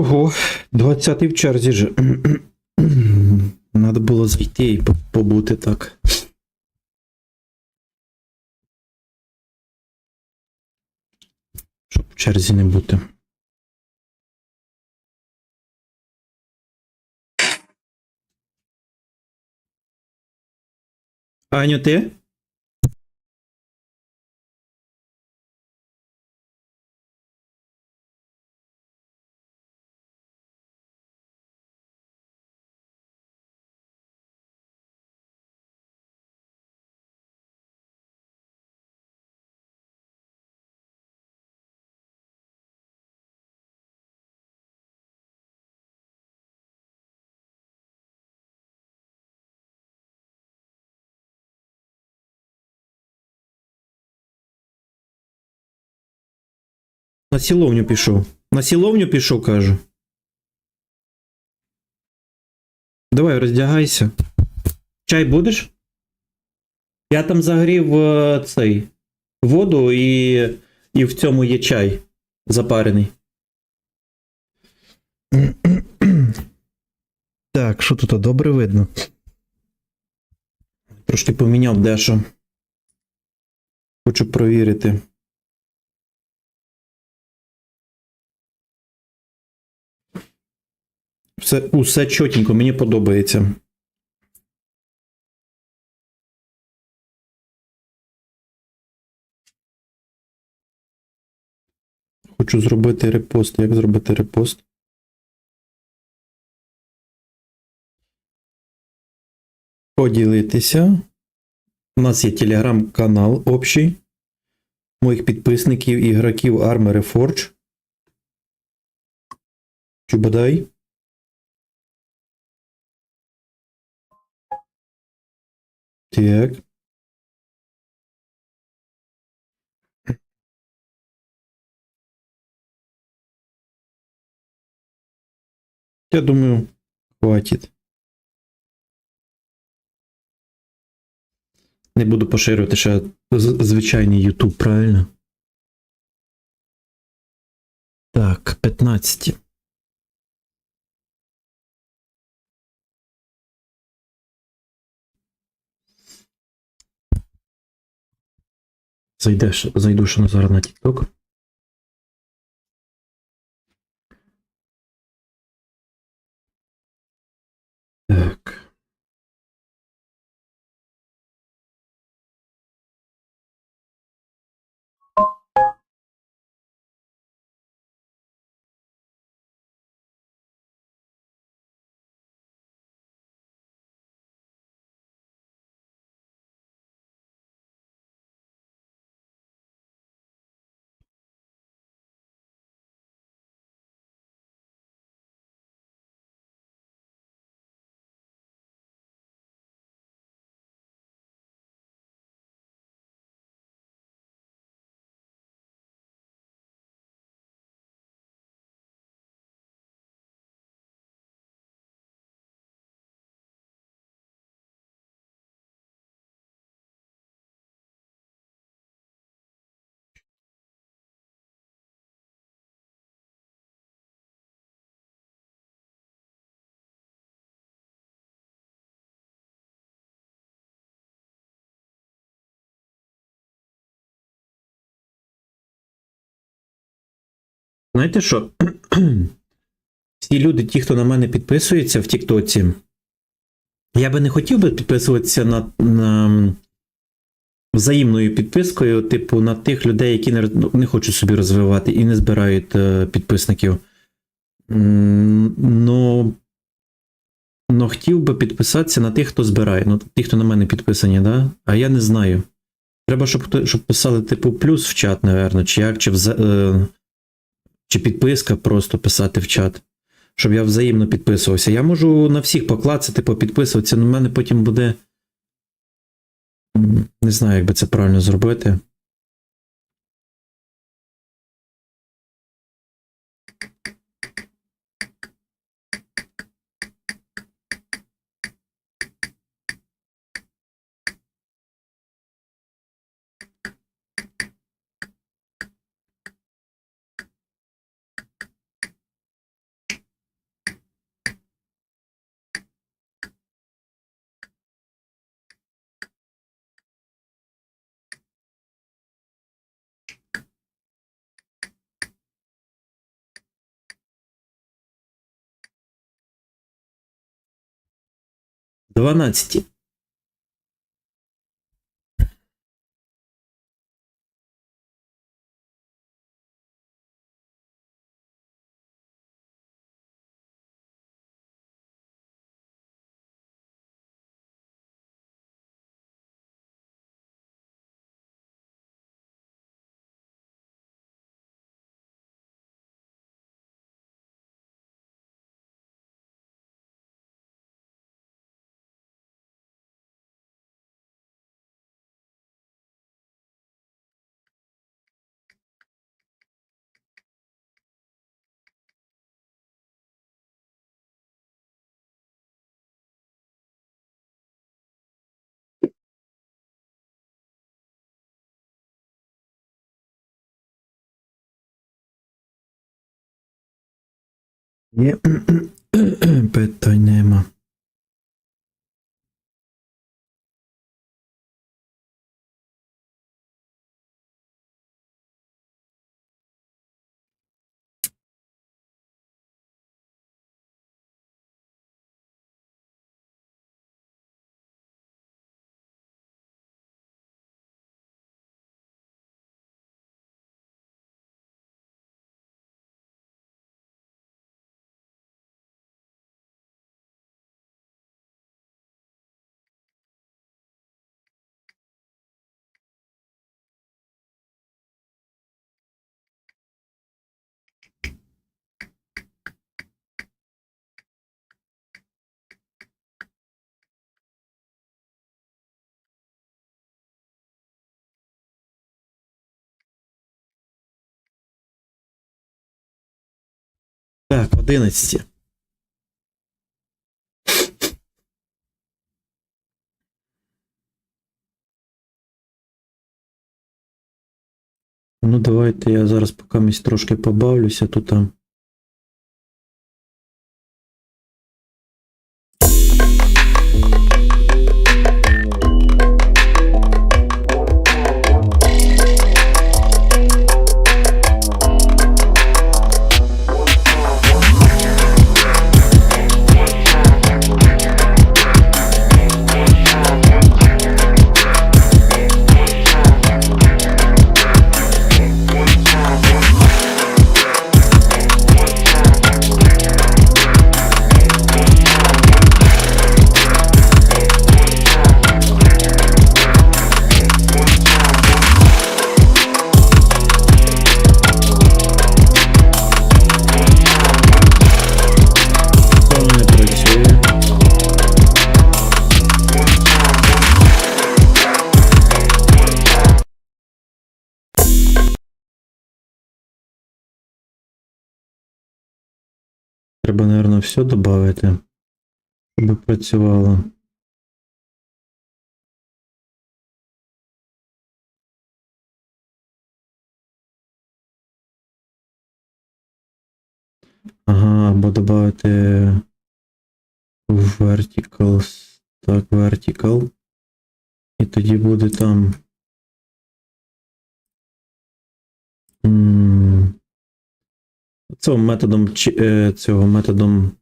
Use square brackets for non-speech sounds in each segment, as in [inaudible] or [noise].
Ого, 20 в черзі ж. [clears throat] Надо було зайти і по- побути так. Щоб в черзі не бути. Аню, ти? На сіловню пішов. На сіловню пішов, кажу. Давай, роздягайся. Чай будеш? Я там загрів е, цей воду і, і в цьому є чай запарений. [clears throat] Так, що тут добре видно? Трошки поміняв дещо. Хочу провірити. Все, усе чотенько, мені подобається. Хочу зробити репост. Як зробити репост? Поділитися. У нас є телеграм-канал общий. Моїх підписників, ігроків Armory Forge. Чубадай. Так. Я думаю, хватить. Не буду поширювати ще звичайний YouTube, правильно? Так, 15. Зайдеш, зайду ще зараз на TikTok. Знаєте що? [clears throat] Всі люди, ті, хто на мене підписується в Тіктоці, я би не хотів би підписуватися на, на взаємною підпискою, типу, на тих людей, які не, не хочуть собі розвивати і не збирають е, підписників. Ну, ну, хотів би підписатися на тих, хто збирає. Ну, ті, хто на мене підписані, да? а я не знаю. Треба, щоб, щоб писали, типу, плюс в чат, напевно, чи як, чи, вза, е, чи підписка просто писати в чат. Щоб я взаємно підписувався. Я можу на всіх поклацати, попідписуватися, але в мене потім буде. Не знаю, як би це правильно зробити. 12. Є [coughs] питань нема. Так, 11. Ну, давайте я зараз поки трошки побавлюся тут. там. Треба, мабуть, все додати, щоб працювало. Ага, або додати vertical, так, vertical. І тоді буде там. м, Цим методом е, цього методом.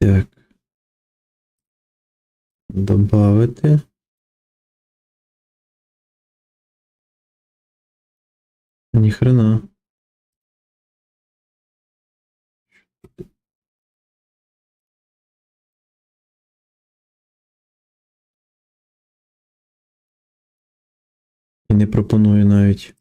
Так. Добавити. Ніхрена. І не пропоную навіть.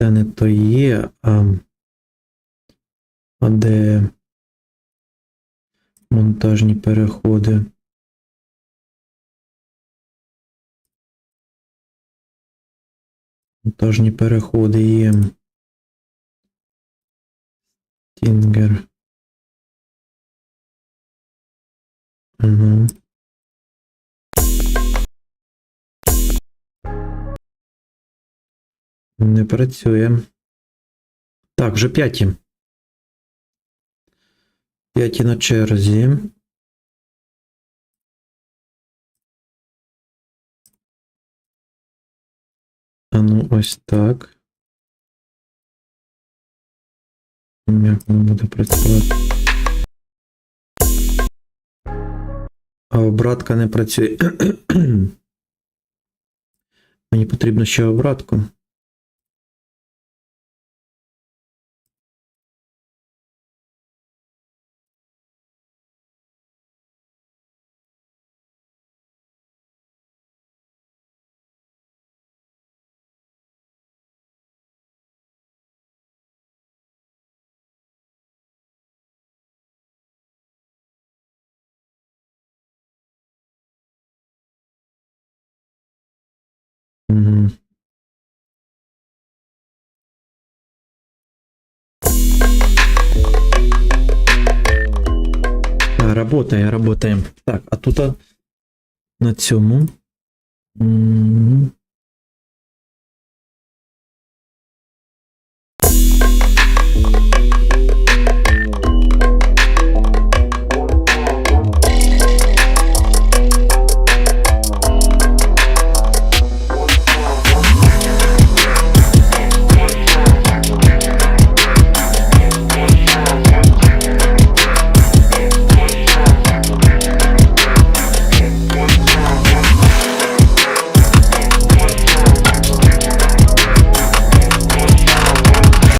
Це не то є, а, а де монтажні переходи. Монтажні переходи є. Тінгер. Угу. Не працює. Так, вже п'яті. П'яті на черзі. А ну, ось так. Як воно буде працювати? А обратка не працює. [clears throat] Мені потрібно ще обратку. Работає, работаем. Так, а тут на цьому. М,